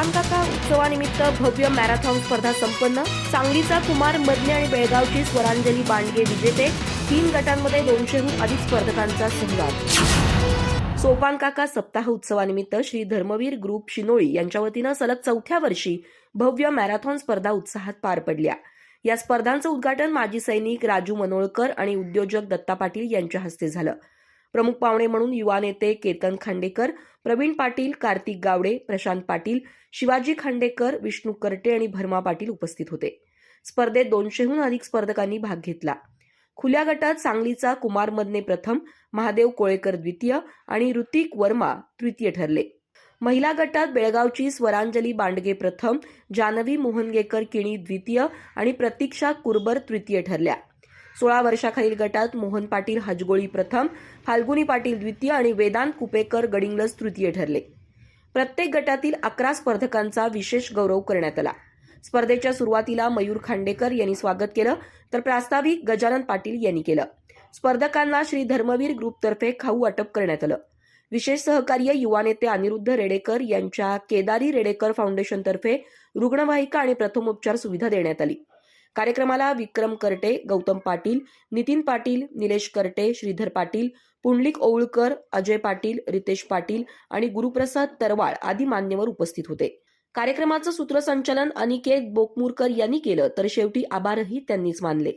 सोपानकाका उत्सवानिमित्त भव्य मॅरेथॉन स्पर्धा संपन्न. सांगलीचा कुमार मदने आणि बेळगावची स्वरांजली बांडगे विजेते. तीन गटांमध्ये दोनशेहून अधिक स्पर्धकांचा सहभाग. सोपान काका सप्ताह उत्सवानिमित्त श्री धर्मवीर ग्रुप शिनोळी यांच्या वतीनं सलग चौथ्या वर्षी भव्य मॅरेथॉन स्पर्धा उत्साहात पार पडल्या. या स्पर्धांचं उद्घाटन माजी सैनिक राजू मनोळकर आणि उद्योजक दत्ता पाटील यांच्या हस्ते झालं. प्रमुख पाहुणे म्हणून युवा नेते केतन खांडेकर प्रवीण पाटील कार्तिक गावडे प्रशांत पाटील शिवाजी खांडेकर विष्णू करटे आणि भरमा पाटील उपस्थित होते. स्पर्धेत दोनशेहून अधिक स्पर्धकांनी भाग घेतला. खुल्या गटात सांगलीचा कुमार मदने प्रथम महादेव कोळेकर द्वितीय आणि ऋतिक वर्मा तृतीय ठरले. महिला गटात बेळगावची स्वरांजली बांडगे प्रथम जानवी मोहनगेकर किणी द्वितीय आणि प्रतीक्षा कुरबर तृतीय ठरल्या. सोळा वर्षाखालील गटात मोहन पाटील हजगोळी प्रथम फाल्गुनी पाटील द्वितीय आणि वेदांत कुपेकर गडिंग्लज तृतीय ठरले. प्रत्येक गटातील अकरा स्पर्धकांचा विशेष गौरव करण्यात आला. स्पर्धेच्या सुरुवातीला मयूर खांडेकर यांनी स्वागत केलं तर प्रास्ताविक गजानन पाटील यांनी केलं. स्पर्धकांना श्री धर्मवीर ग्रुपतर्फे खाऊ वाटप करण्यात आलं. विशेष सहकार्य युवा नेते अनिरुद्ध रेडेकर यांच्या केदारी रेडेकर फाउंडेशनतर्फे रुग्णवाहिका आणि प्रथमोपचार सुविधा देण्यात आली. कार्यक्रमाला विक्रम करटे गौतम पाटील नितीन पाटील निलेश करटे श्रीधर पाटील पुंडलिक ओवळकर अजय पाटील रितेश पाटील आणि गुरुप्रसाद तरवाळ आदी मान्यवर उपस्थित होते. कार्यक्रमाचं सूत्रसंचालन अनिकेत बोकमुरकर यांनी केलं तर शेवटी आभारही त्यांनीच मानले.